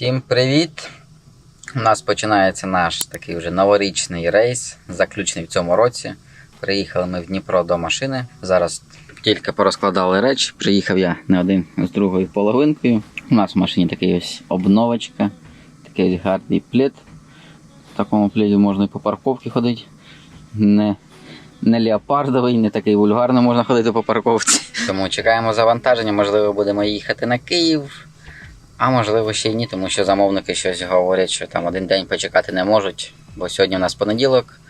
Всім привіт! У нас починається наш такий вже новорічний рейс, заключний в цьому році. Приїхали ми в Дніпро до машини. Зараз тільки порозкладали речі. Приїхав я не один з другою половинкою. У нас в машині такий ось обновочка, такий гарний плід. В такому пліді можна і по парковці ходити. Не, не леопардовий, не такий вульгарний можна ходити по парковці. Тому чекаємо завантаження, можливо, будемо їхати на Київ. А можливо ще й ні, тому що замовники щось говорять, що там один день почекати не можуть, бо сьогодні у нас понеділок.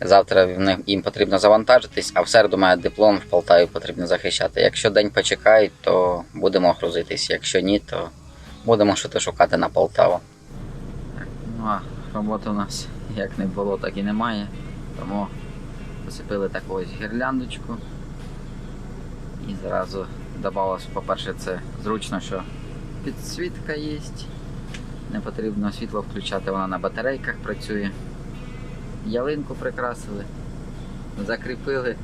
Завтра їм потрібно завантажитись, а в середу має диплом в Полтаві потрібно захищати. Якщо день почекають, то будемо грузитись. Якщо ні, то будемо щось шукати на Полтаву. Ну а роботи у нас як не було, так і немає. Тому посипили таку ось гірляндочку. І зразу додалось, по-перше, це зручно, що підсвітка є. Не потрібно світло включати, вона на батарейках працює. Ялинку прикрасили, закріпили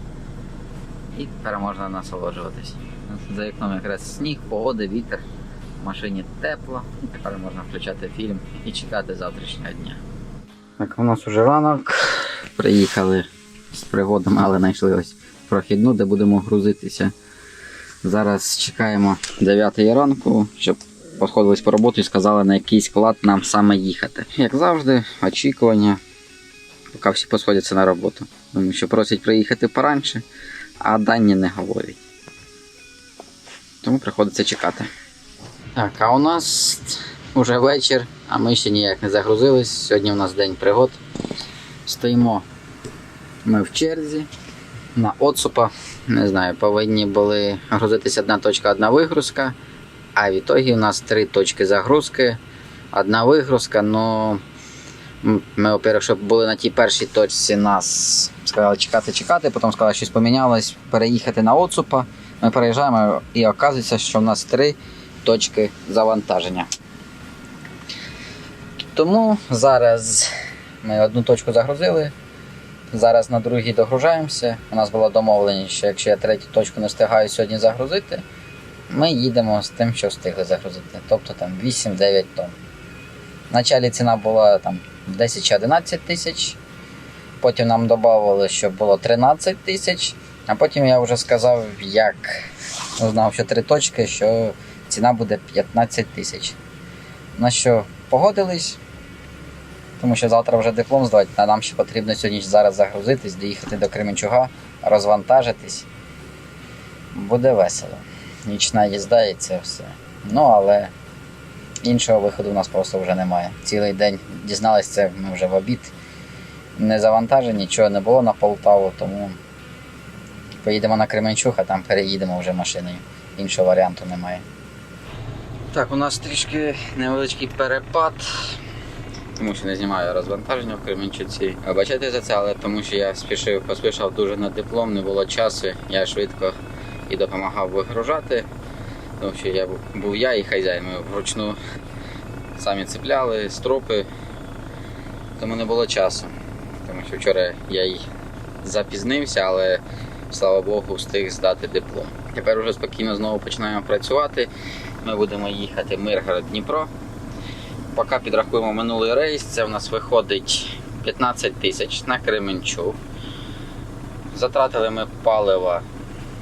і тепер можна насолоджуватись. За вікном якраз сніг, погода, вітер, в машині тепло, і тепер можна включати фільм і чекати завтрашнього дня. Так, у нас уже ранок. Приїхали з пригодами, але знайшли ось прохідну, де будемо грузитися. Зараз чекаємо 9 ранку, щоб посходились по роботу і сказали, на який склад нам саме їхати. Як завжди, очікування, поки всі посходяться на роботу. Тому що просять приїхати поранше, а дані не говорять. Тому приходиться чекати. Так, а у нас вже вечір, а ми ще ніяк не загрузились. Сьогодні у нас день пригод. Стоїмо ми в черзі на отсупа. Не знаю, повинні були грузитися одна точка, одна вигрузка. А в ітогі у нас три точки загрузки, одна вигрузка. М, ми, во-первых, щоб були на тій першій точці, нас сказали чекати, чекати, потім сказали, щось помінялось, переїхати на отсупа. Ми переїжджаємо і оказується, що в нас три точки завантаження. Тому зараз ми одну точку загрузили, Зараз на другій догружаємося. У нас була домовленість, що якщо я третю точку не встигаю сьогодні загрузити, ми їдемо з тим, що встигли загрузити. Тобто там 8-9 тонн. Вначалі ціна була там 10 чи 11 тисяч. Потім нам додавали, що було 13 тисяч. А потім я вже сказав, як узнав, що три точки, що ціна буде 15 тисяч. На що погодились, тому що завтра вже диплом здавати, а нам ще потрібно сьогодні зараз загрузитись, доїхати до Кременчуга, розвантажитись. Буде весело. Нічна їзда і це все. Ну, але іншого виходу у нас просто вже немає. Цілий день дізнались це ми вже в обід. Не завантажені, нічого не було на Полтаву, тому поїдемо на Кременчуг, а там переїдемо вже машиною. Іншого варіанту немає. Так, у нас трішки невеличкий перепад тому що не знімаю розвантаження в Кременчуці. Вибачайте за це, але тому що я спішив, поспішав дуже на диплом, не було часу. Я швидко і допомагав вигружати. Тому що я був, я і хазяїн. Ми вручну самі цепляли стропи, тому не було часу. Тому що вчора я й запізнився, але слава Богу, встиг здати диплом. Тепер уже спокійно знову починаємо працювати. Ми будемо їхати Миргород Дніпро. Поки підрахуємо минулий рейс, це в нас виходить 15 тисяч на Кременчуг. Затратили ми палива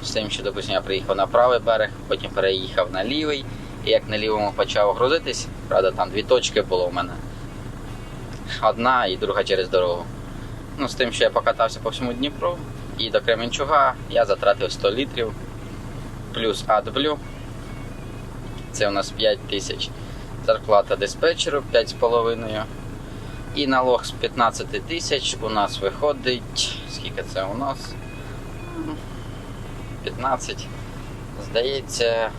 з тим, що допустим, я приїхав на правий берег, потім переїхав на лівий. І як на лівому почав грузитись, правда, там дві точки було в мене. Одна і друга через дорогу. Ну, з тим, що я покатався по всьому Дніпру і до Кременчуга я затратив 100 літрів плюс AdBlue. Це у нас 5 тисяч зарплата диспетчеру 5,5. І налог з 15 тисяч у нас виходить. Скільки це у нас? М, 15. Здається,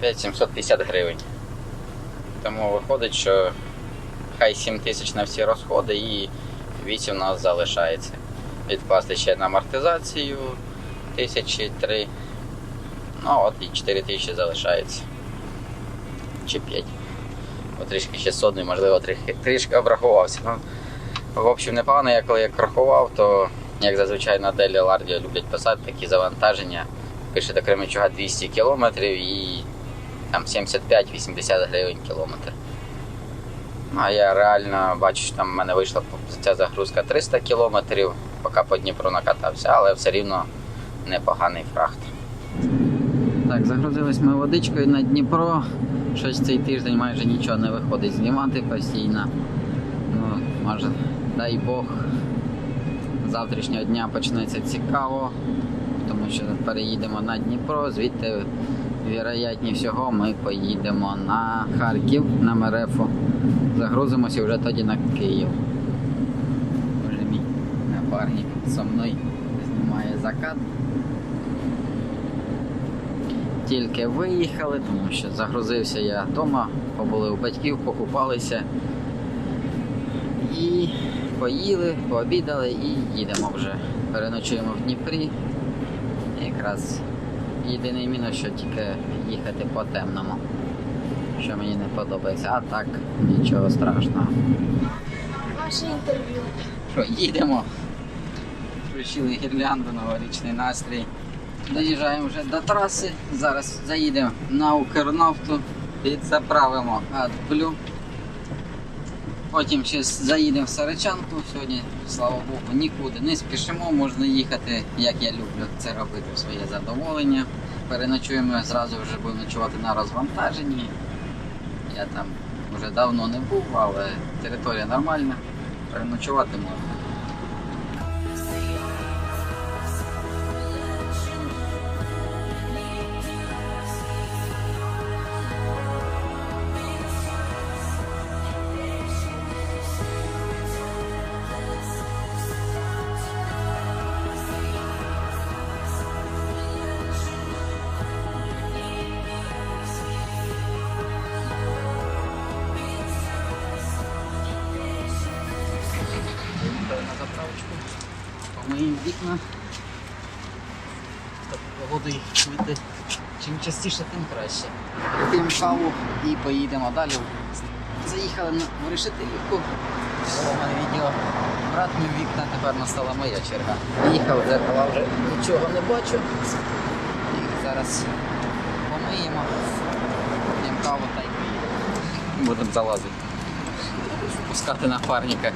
5750 гривень. Тому виходить, що хай 7 тисяч на всі розходи і 8 у нас залишається. Відкласти ще на амортизацію тисячі три. Ну от і 4 тисячі залишається чи 5. Бо трішки ще содний, можливо, трішки, трішки обрахувався. Ну, в общем, непогано, я коли як рахував, то як зазвичай на Делі Лардіо люблять писати такі завантаження. Пише до Кременчуга 200 км і там 75-80 гривень кілометр. Ну, А я реально бачу, що там в мене вийшла ця загрузка 300 кілометрів, поки по Дніпру накатався, але все рівно непоганий фрахт. Так, загрузились ми водичкою на Дніпро. Щось цей тиждень майже нічого не виходить знімати постійно. Ну, може, дай Бог, завтрашнього дня почнеться цікаво, тому що переїдемо на Дніпро, звідти, вірогятні всього, ми поїдемо на Харків, на Мерефу. Загрузимося вже тоді на Київ. Боже мій напарник зі мною знімає закат. Тільки виїхали, тому що загрузився я вдома, побули у батьків, покупалися. І поїли, пообідали і їдемо вже. Переночуємо в Дніпрі. Якраз єдиний мінус, що тільки їхати по темному. Що мені не подобається. А так, нічого страшного. Ваше інтерв'ю. Що, їдемо. Включили гірлянду, новорічний настрій. Доїжджаємо вже до траси. Зараз заїдемо на Укрнафту, підзаправимо AdBlue. Потім ще заїдемо в Саричанку. Сьогодні, слава Богу, нікуди не спішимо, можна їхати, як я люблю це робити своє задоволення. Переночуємо зразу вже будемо ночувати на розвантаженні. Я там вже давно не був, але територія нормальна. Переночувати можна. Помиємо вікна. Так, погоду чути. Чим частіше, тим краще. П'ємо каву і поїдемо далі. Заїхали в решетилівку. Відео. Брат мій вікна, тепер настала моя черга. Їхав дзеркала вже нічого не бачу. І зараз помиємо, п'ємо каву та й поїдемо. Будемо залазити. Пускати напарника.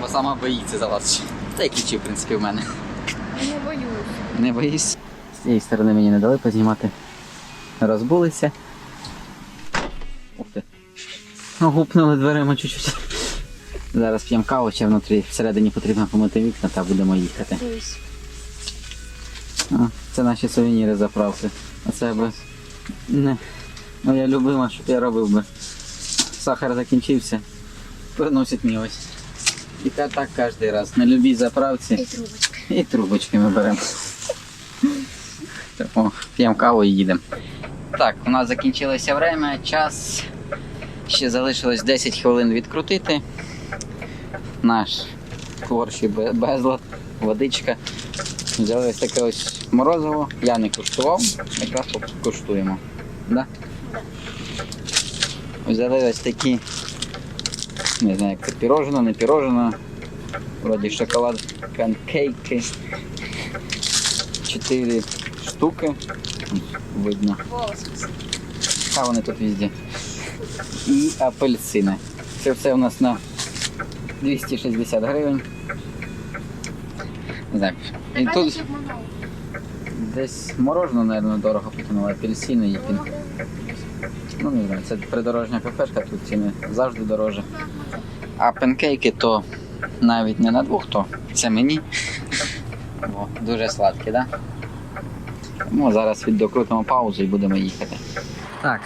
Бо сама боїться залазити. Та й ключі, в принципі, в мене. Я не боюсь. Не боюсь. З цієї сторони мені не дали познімати. Розбулися. Ух ти. Ну, Гупнули дверима чуть-чуть. Зараз п'ємо каву, ще внутрі всередині потрібно помити вікна та будемо їхати. А, це наші сувеніри заправки. А це би не моя любима, щоб я робив би. Сахар закінчився. Приносять мені ось. І та- так кожен раз. На любій заправці. І трубочка. І трубочки ми беремо. Тому п'ємо каву і їдемо. Так, у нас закінчилося время, час. Ще залишилось 10 хвилин відкрутити. Наш творчий безлад, водичка. Взяли ось таке ось морозиво. Я не куштував, якраз покуштуємо. Да? Взяли ось такі, не знаю, як це пірожено, не пірожено. Вроді шоколад панкейки. Чотири штуки. Видно. А вони тут везде. І апельсини. Це все у нас на 260 гривень. Не знаю. І тут десь морожено, мабуть, дорого потягнуло, апельсини і пін. Ну не знаю, це придорожня кафешка, тут ціни завжди дороже. А панкейки то навіть не на двох, то це мені. О, дуже сладкі, так? Да? Тому зараз віддокрутимо паузу і будемо їхати. Так.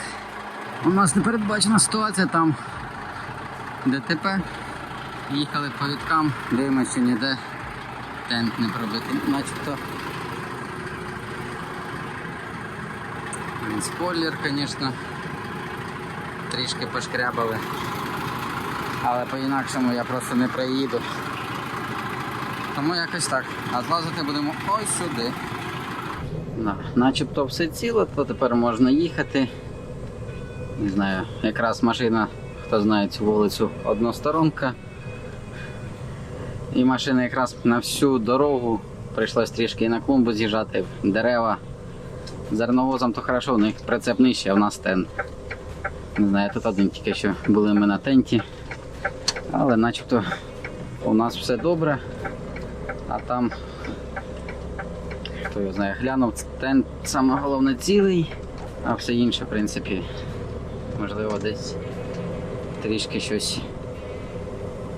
У нас непередбачена ситуація там ДТП. Їхали по віткам, дивимося, ніде тент не пробитий, начебто. Спойлер, звісно, трішки пошкрябали. Але по-інакшому я просто не проїду. Тому якось так. А злазити будемо ось сюди. Да. Начебто все ціло, то тепер можна їхати. Не знаю, якраз машина, хто знає цю вулицю, односторонка. І машина якраз на всю дорогу прийшлось трішки і на клумбу з'їжджати, дерева. Зерновозом то хорошо, у них прицеп нижче, а в нас тент. Не знаю, тут один тільки що були ми на тенті. Але начебто у нас все добре. А там, хто його знає, глянув тент саме головне цілий, а все інше, в принципі, можливо, десь трішки щось.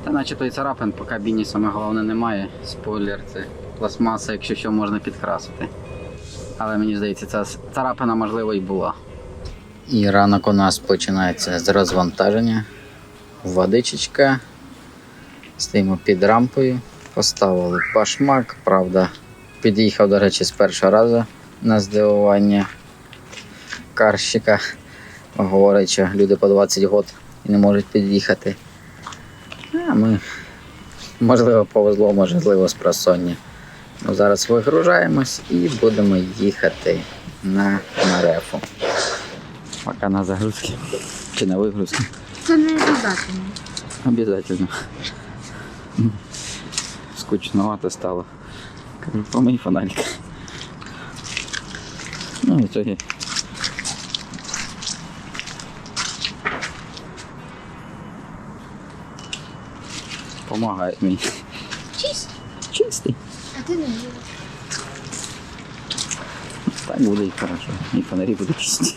Та начебто і царапин по кабіні саме головне немає. Спойлер, це пластмаса, якщо що можна підкрасити. Але мені здається, ця царапина можливо і була. І ранок у нас починається з розвантаження. Водичечка. Стоїмо під рампою. Поставили пашмак, правда. Під'їхав, до речі, з першого разу на здивування карщика. Говорить, що люди по 20 год і не можуть під'їхати. А ми, можливо, повезло, можливо, з просоння. Ну, зараз вигружаємось і будемо їхати на Марефу. Пока на загрузці. Чи на вигрузці. Не обов'язково. Обязательно. Скучновато стало. Помий фонарик. Ну, в итоге. Помогает мені. Чисть. Чистий. А ти не віриш. Так буде і хорошо. І фонарі будуть чисті.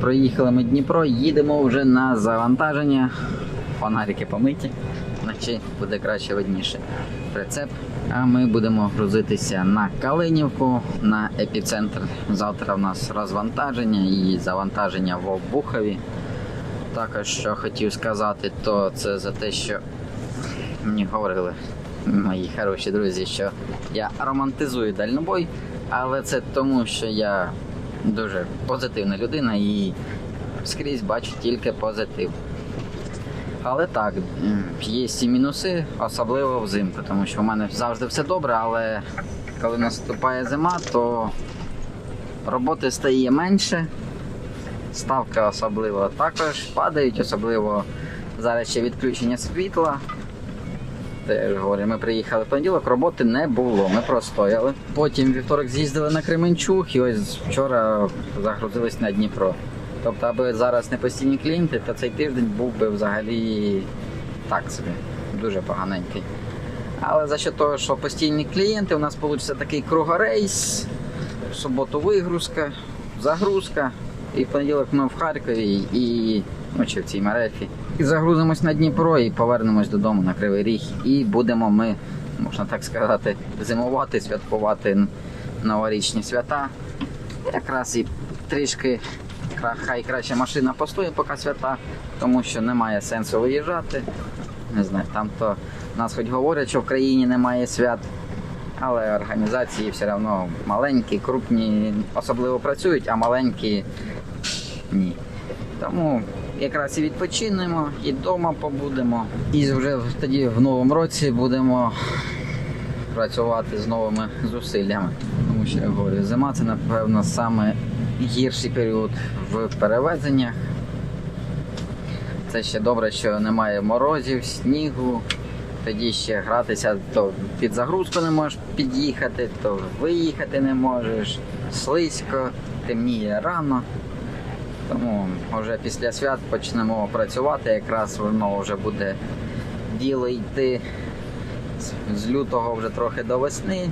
Проїхали ми Дніпро, їдемо вже на завантаження. Фонарики помиті, вночі буде краще видніше. Прицеп. А ми будемо грузитися на Калинівку, на епіцентр. Завтра в нас розвантаження і завантаження в Обухові. Також що хотів сказати, то це за те, що мені говорили мої хороші друзі, що я романтизую дальнобой, але це тому, що я дуже позитивна людина і скрізь бачу тільки позитив. Але так, є і мінуси, особливо взимку, тому що в мене завжди все добре, але коли наступає зима, то роботи стає менше. Ставки особливо також падають, особливо зараз ще відключення світла. Теж говорю, ми приїхали в понеділок, роботи не було, ми простояли. Потім вівторок з'їздили на Кременчук і ось вчора загрузились на Дніпро. Тобто, аби зараз не постійні клієнти, то цей тиждень був би взагалі так собі, дуже поганенький. Але за що того, що постійні клієнти, у нас вийде такий кругорейс, в суботу вигрузка, загрузка. І в понеділок ми в Харкові і чи в цій Марефі. І загрузимось на Дніпро і повернемось додому на Кривий Ріг. І будемо ми, можна так сказати, зимувати, святкувати новорічні свята. Якраз і трішки хай краще машина постоїть, поки свята, тому що немає сенсу виїжджати. Не знаю, там то нас хоч говорять, що в країні немає свят. Але організації все одно маленькі, крупні особливо працюють, а маленькі ні. Тому якраз і відпочинемо, і вдома побудемо. І вже тоді в новому році будемо працювати з новими зусиллями. Тому що я говорю, зима це напевно саме гірший період в перевезеннях. Це ще добре, що немає морозів, снігу. Тоді ще гратися, то під загрузку не можеш під'їхати, то виїхати не можеш, слизько, темніє рано. Тому вже після свят почнемо працювати. Якраз воно вже буде діло йти з- лютого вже трохи до весни.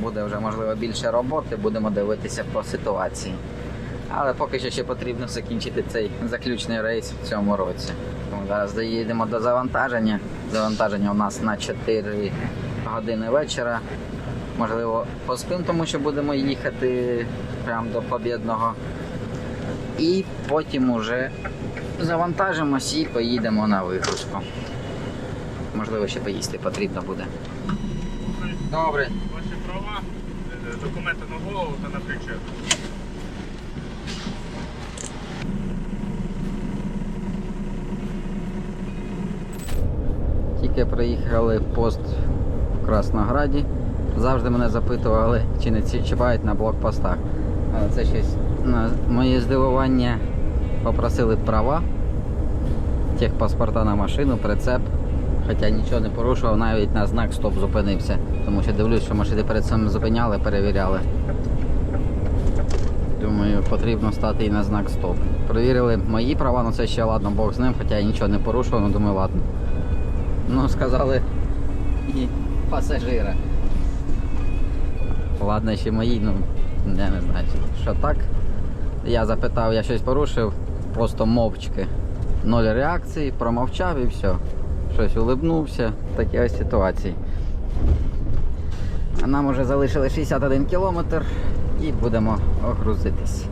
Буде вже можливо більше роботи, будемо дивитися по ситуації. Але поки що ще потрібно закінчити цей заключний рейс в цьому році. Тому зараз доїдемо до завантаження. Завантаження у нас на 4 години вечора. Можливо, поспимо, тому що будемо їхати прямо до Побєдного. І потім уже завантажимось і поїдемо на вигрузку. Можливо, ще поїсти потрібно буде. Добре. Ваші права, е, документи на голову та на причеп. Тільки приїхали в пост в Краснограді. Завжди мене запитували, чи не чіпають на блокпостах. Але це щось на моє здивування попросили права, техпаспорта на машину, прицеп. Хоча нічого не порушував, навіть на знак стоп зупинився. Тому що дивлюсь, що машини перед цим зупиняли, перевіряли. Думаю, потрібно стати і на знак стоп. Провірили мої права, ну це ще ладно, Бог з ним, хоча я нічого не порушував, ну думаю, ладно. Ну, сказали і пасажира. Ладно, ще мої, ну я не знаю, що так. Я запитав, я щось порушив, просто мовчки. Ноль реакції, промовчав і все. Щось улибнувся. Такі ось ситуації. Нам уже залишили 61 кілометр і будемо огрузитись.